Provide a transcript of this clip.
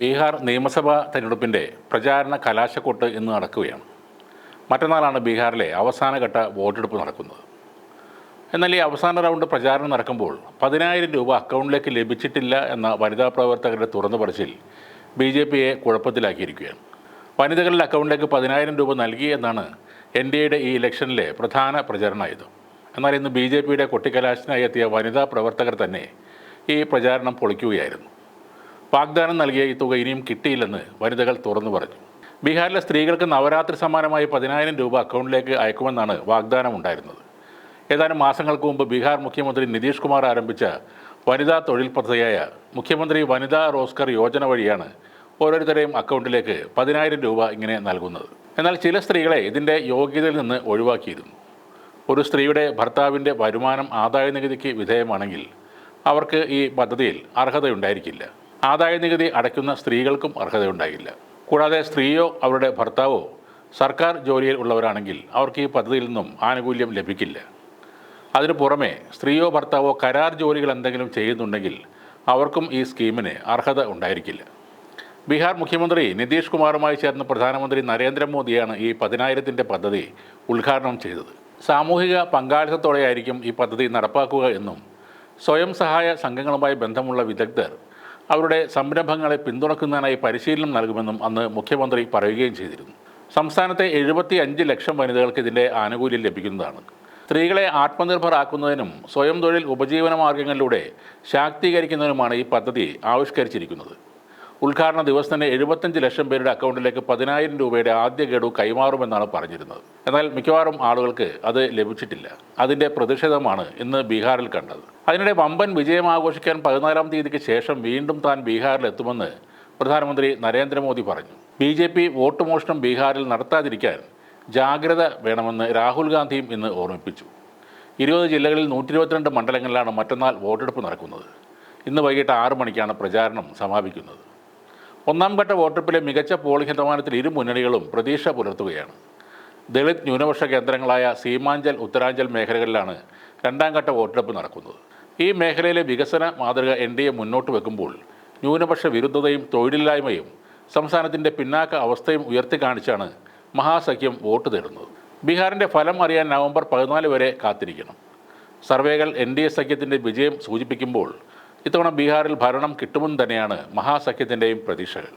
ബീഹാർ നിയമസഭാ തെരഞ്ഞെടുപ്പിന്റെ പ്രചാരണ കലാശക്കൊട്ട് ഇന്ന് നടക്കുകയാണ്. മറ്റന്നാളാണ് ബീഹാറിലെ അവസാനഘട്ട വോട്ടെടുപ്പ് നടക്കുന്നത്. എന്നാൽ ഈ അവസാന റൗണ്ട് പ്രചാരണം നടക്കുമ്പോൾ പതിനായിരം രൂപ അക്കൗണ്ടിലേക്ക് ലഭിച്ചിട്ടില്ല എന്ന വനിതാ പ്രവർത്തകരുടെ തുറന്നു പറച്ചിൽ ബി ജെ പിയെ കുഴപ്പത്തിലാക്കിയിരിക്കുകയാണ്. വനിതകളുടെ അക്കൗണ്ടിലേക്ക് പതിനായിരം രൂപ നൽകി എന്നാണ് എൻ ഡി എയുടെ ഈ ഇലക്ഷനിലെ പ്രധാന പ്രചരണമായത്. എന്നാൽ ഇന്ന് ബി ജെ പിയുടെ കൊട്ടിക്കലാശനായി എത്തിയ വനിതാ പ്രവർത്തകർ തന്നെ ഈ പ്രചാരണം പൊളിക്കുകയായിരുന്നു. വാഗ്ദാനം നൽകിയ ഈ തുക ഇനിയും കിട്ടിയില്ലെന്ന് വനിതകൾ തുറന്നു പറഞ്ഞു. ബീഹാറിലെ സ്ത്രീകൾക്ക് നവരാത്രി സമ്മാനമായി പതിനായിരം രൂപ അക്കൗണ്ടിലേക്ക് അയക്കുമെന്നാണ് വാഗ്ദാനം ഉണ്ടായിരുന്നത് ഏതാനും മാസങ്ങൾക്ക് മുമ്പ് ബീഹാർ മുഖ്യമന്ത്രി നിതീഷ് കുമാർ ആരംഭിച്ച വനിതാ തൊഴിൽ പദ്ധതിയായ മുഖ്യമന്ത്രി വനിതാ റോസ്കർ യോജന വഴിയാണ് ഓരോരുത്തരെയും അക്കൗണ്ടിലേക്ക് പതിനായിരം രൂപ ഇങ്ങനെ നൽകുന്നത്. എന്നാൽ ചില സ്ത്രീകളെ ഇതിന്റെ യോഗ്യതയിൽ നിന്ന് ഒഴിവാക്കിയിരുന്നു. ഒരു സ്ത്രീയുടെ ഭർത്താവിന്റെ വരുമാനം ആദായ നികുതിക്ക് വിധേയമാണെങ്കിൽ അവർക്ക് ഈ പദ്ധതിയിൽ അർഹതയുണ്ടായിരിക്കില്ല. ആദായ നികുതി അടയ്ക്കുന്ന സ്ത്രീകൾക്കും അർഹതയുണ്ടാകില്ല കൂടാതെ സ്ത്രീയോ അവരുടെ ഭർത്താവോ സർക്കാർ ജോലിയിൽ ഉള്ളവരാണെങ്കിൽ അവർക്ക് ഈ പദ്ധതിയിൽ നിന്നും ആനുകൂല്യം ലഭിക്കില്ല. അതിനു പുറമെ സ്ത്രീയോ ഭർത്താവോ കരാർ ജോലികൾ എന്തെങ്കിലും ചെയ്യുന്നുണ്ടെങ്കിൽ അവർക്കും ഈ സ്കീമിന് അർഹത ഉണ്ടായിരിക്കില്ല. ബീഹാർ മുഖ്യമന്ത്രി നിതീഷ് കുമാറുമായി ചേർന്ന് പ്രധാനമന്ത്രി നരേന്ദ്രമോദിയാണ് ഈ പതിനായിരത്തിന്റെ പദ്ധതി ഉദ്ഘാടനം ചെയ്തത്. സാമൂഹിക പങ്കാളിത്തത്തോടെയായിരിക്കും ഈ പദ്ധതി നടപ്പാക്കുക എന്നും സ്വയം സഹായ സംഘങ്ങളുമായി ബന്ധമുള്ള വിദഗ്ധർ അവരുടെ സംരംഭങ്ങളെ പിന്തുണക്കുന്നതിനായി പരിശീലനം നൽകുമെന്നും അന്ന് മുഖ്യമന്ത്രി പറയുകയും ചെയ്തിരുന്നു. സംസ്ഥാനത്തെ എഴുപത്തി അഞ്ച് ലക്ഷം വനിതകൾക്ക് ഇതിന്റെ ആനുകൂല്യം ലഭിക്കുന്നതാണ്. സ്ത്രീകളെ ആത്മനിർഭറാക്കുന്നതിനും സ്വയം തൊഴിൽ ഉപജീവന മാർഗങ്ങളിലൂടെ ശാക്തീകരിക്കുന്നതിനുമാണ് ഈ പദ്ധതി ആവിഷ്കരിച്ചിരിക്കുന്നത്. ഉദ്ഘാടന ദിവസം തന്നെ എഴുപത്തഞ്ച് ലക്ഷം പേരുടെ അക്കൗണ്ടിലേക്ക് പതിനായിരം രൂപയുടെ ആദ്യ ഗഡു കൈമാറുമെന്നാണ് പറഞ്ഞിരുന്നത്. എന്നാൽ മിക്കവാറും ആളുകൾക്ക് അത് ലഭിച്ചിട്ടില്ല. അതിന്റെ പ്രതിഷേധമാണ് ഇന്ന് ബീഹാറിൽ കണ്ടത്. അതിനിടെ വമ്പൻ വിജയം ആഘോഷിക്കാൻ പതിനാലാം തീയതിക്ക് ശേഷം വീണ്ടും താൻ ബീഹാറിൽ എത്തുമെന്ന് പ്രധാനമന്ത്രി നരേന്ദ്രമോദി പറഞ്ഞു. ബി ജെ പി വോട്ട് മോഷണം ബീഹാറിൽ നടത്താതിരിക്കാൻ ജാഗ്രത വേണമെന്ന് രാഹുൽ ഗാന്ധിയും ഇന്ന് ഓർമ്മിപ്പിച്ചു. ഇരുപത് ജില്ലകളിൽ നൂറ്റി ഇരുപത്തിരണ്ട് മണ്ഡലങ്ങളിലാണ് മറ്റന്നാൾ വോട്ടെടുപ്പ് നടക്കുന്നത്. ഇന്ന് വൈകിട്ട് ആറ് മണിക്കാണ് പ്രചാരണം സമാപിക്കുന്നത്. ഒന്നാം ഘട്ട വോട്ടെടുപ്പിലെ മികച്ച പോളിംഗ് ശതമാനത്തിൽ ഇരു മുന്നണികളും പ്രതീക്ഷ പുലർത്തുകയാണ്. ദളിത് ന്യൂനപക്ഷ കേന്ദ്രങ്ങളായ സീമാഞ്ചൽ ഉത്തരാഞ്ചൽ മേഖലകളിലാണ് രണ്ടാം ഘട്ട വോട്ടെടുപ്പ് നടക്കുന്നത്. ഈ മേഖലയിലെ വികസന മാതൃക എൻ ഡി എ മുന്നോട്ട് വെക്കുമ്പോൾ ന്യൂനപക്ഷ വിരുദ്ധതയും തൊഴിലില്ലായ്മയും സംസ്ഥാനത്തിന്റെ പിന്നാക്ക അവസ്ഥയും ഉയർത്തി കാണിച്ചാണ് മഹാസഖ്യം വോട്ട് തേടുന്നത്. ബീഹാറിന്റെ ഫലം അറിയാൻ നവംബർ പതിനാല് വരെ കാത്തിരിക്കണം. സർവേകൾ എൻ ഡി എ സഖ്യത്തിന്റെ വിജയം സൂചിപ്പിക്കുമ്പോൾ ഇത്തവണ ബീഹാറിൽ ഭരണം കിട്ടുമെന്ന് തന്നെയാണ് മഹാസഖ്യത്തിന്റെയും പ്രതീക്ഷകൾ.